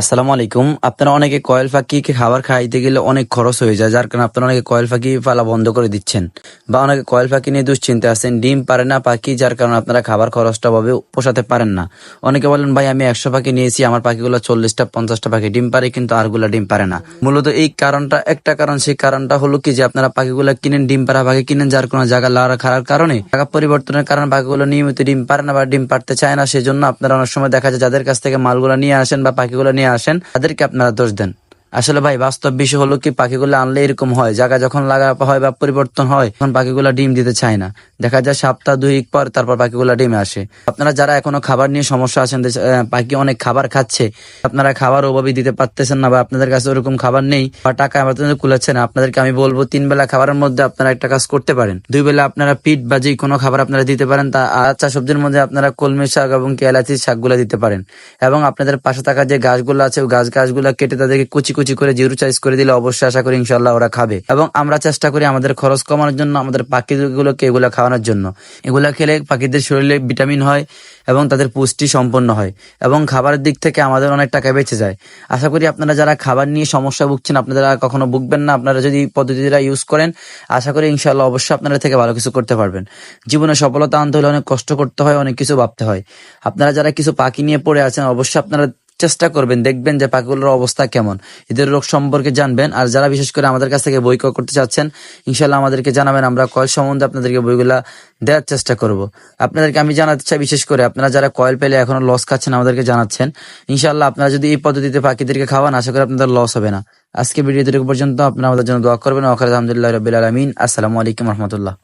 আসসালামু আলাইকুম। আপনারা অনেকে কয়েল পাখিকে খাবার খাইতে গেলে অনেক খরচ হয়ে যায়, যার কারণে আপনারা অনেকে কয়েল পাখি পালা বন্ধ করে দিচ্ছেন বা অনেকে কয়েল পাখি নিয়ে দুশ্চিন্তা আছেন, ডিম পারে না পাখি, যার কারণে আপনারা খাবার খরচটা ভাবে পোষাতে পারেন না। অনেকে বলেন, ভাই, আমি একশো পাখি নিয়েছি, আমার পাখিগুলো চল্লিশটা, পঞ্চাশটা পাখি ডিম পারে, কিন্তু আরগুলা ডিম পারে না। মূলত এই কারণটা, একটা কারণ, সেই কারণটা হলো কি যে আপনারা পাখিগুলো কিনেন, ডিম পাড়া পাখি কিনেন, যার কোনো জায়গা লাড়া খারার কারণে জায়গা পরিবর্তনের কারণে পাখিগুলো নিয়মিত ডিম পারে না বা ডিম পারতে চায় না। সেজন্য আপনারা অনেক সময় দেখা যায়, যাদের কাছ থেকে মালগুলো নিয়ে আসেন বা পাখিগুলো নিয়ে আসেন তাদেরকে আপনারা দোষ দেন। আসলে ভাই, বাস্তব বিষয় হলো কি, পাখিগুলো আনলে এরকম হয়। জায়গা যখন লাগা হয় বা পরিবর্তন হয়, তখন পাখিগুলো ডিম দিতে চায় না। দেখা যায় সপ্তাহ দুই পর তারপর পাখিগুলো ডিমে আসে। আপনারা যারা এখনও খাবার নিয়ে সমস্যা আছেন পাখি অনেক খাবার খাচ্ছে, আপনারা খাবার অভাবে দিতে পারতেছেন না বা আপনাদের কাছে ওরকম খাবার নেই বা টাকা আপনাদের কুলাচ্ছে না আপনাদেরকে আমি বলব তিন বেলা খাবারের মধ্যে আপনারা একটা কাজ করতে পারেন। দুই বেলা আপনারা পিঠ বা যে কোনো খাবার আপনারা দিতে পারেন, তা আচ্ছা সবজির মধ্যে আপনারা কলমি শাক এবং কেলাচি শাকগুলো দিতে পারেন। এবং আপনাদের পাশে থাকা যে গাছগুলো আছে, ওই গাছ গাছগুলো কেটে তাদেরকে কুচি কুচি করে জিরো চাইজ করে দিলে অবশ্যই আশা করি ইনশাল্লাহ ওরা খাবে। এবং আমরা চেষ্টা করি আমাদের খরচ কমানোর জন্য, আমাদের পাখিগুলোকে এগুলো খাওয়ানোর জন্য। এগুলা খেলে পাখিদের শরীরে ভিটামিন হয় এবং তাদের পুষ্টি সম্পন্ন হয় এবং খাবারের দিক থেকে আমাদের অনেক টাকা বেঁচে যায়। আশা করি আপনারা যারা খাবার নিয়ে সমস্যা ভুগছেন, আপনারা কখনো ভুগবেন না। আপনারা যদি পদ্ধতিটা ইউজ করেন, আশা করি ইনশাল্লাহ অবশ্যই আপনারা থেকে ভালো কিছু করতে পারবেন। জীবনে সফলতা আনতে হলে অনেক কষ্ট করতে হয়, অনেক কিছু ভাবতে হয়। আপনারা যারা কিছু পাখি নিয়ে পড়ে আছেন, অবশ্যই আপনারা চেষ্টা করবেন, দেখবেন যে পাখিগুলোর অবস্থা কেমন। এদের রোগ সম্পর্কে জানবেন, আর যারা বিশেষ করে আমাদের কাছ থেকে বই করতে চাচ্ছেন ইনশাল্লাহ আমাদেরকে জানাবেন, আমরা কয়েল সম্বন্ধে আপনাদেরকে বইগুলা দেওয়ার চেষ্টা করব। আপনাদেরকে আমি জানাতে চাই, বিশেষ করে আপনারা যারা কয়েল পেলে এখনও লস খাচ্ছেন, আমাদেরকে জানাচ্ছেন ইনশাল্লাহ আপনারা যদি এই পদ্ধতিতে পাখিদেরকে খাওয়ান, আশা করি আপনাদের লস হবে না। আজকে ভিডিও পর্যন্ত, আপনারা আমাদের জন্য দোয়া করবেন ওখানে আলহামদুলিল্লাহ রবিল আলমিন। আসসালামু আলাইকুম রহমতুল্লাহ।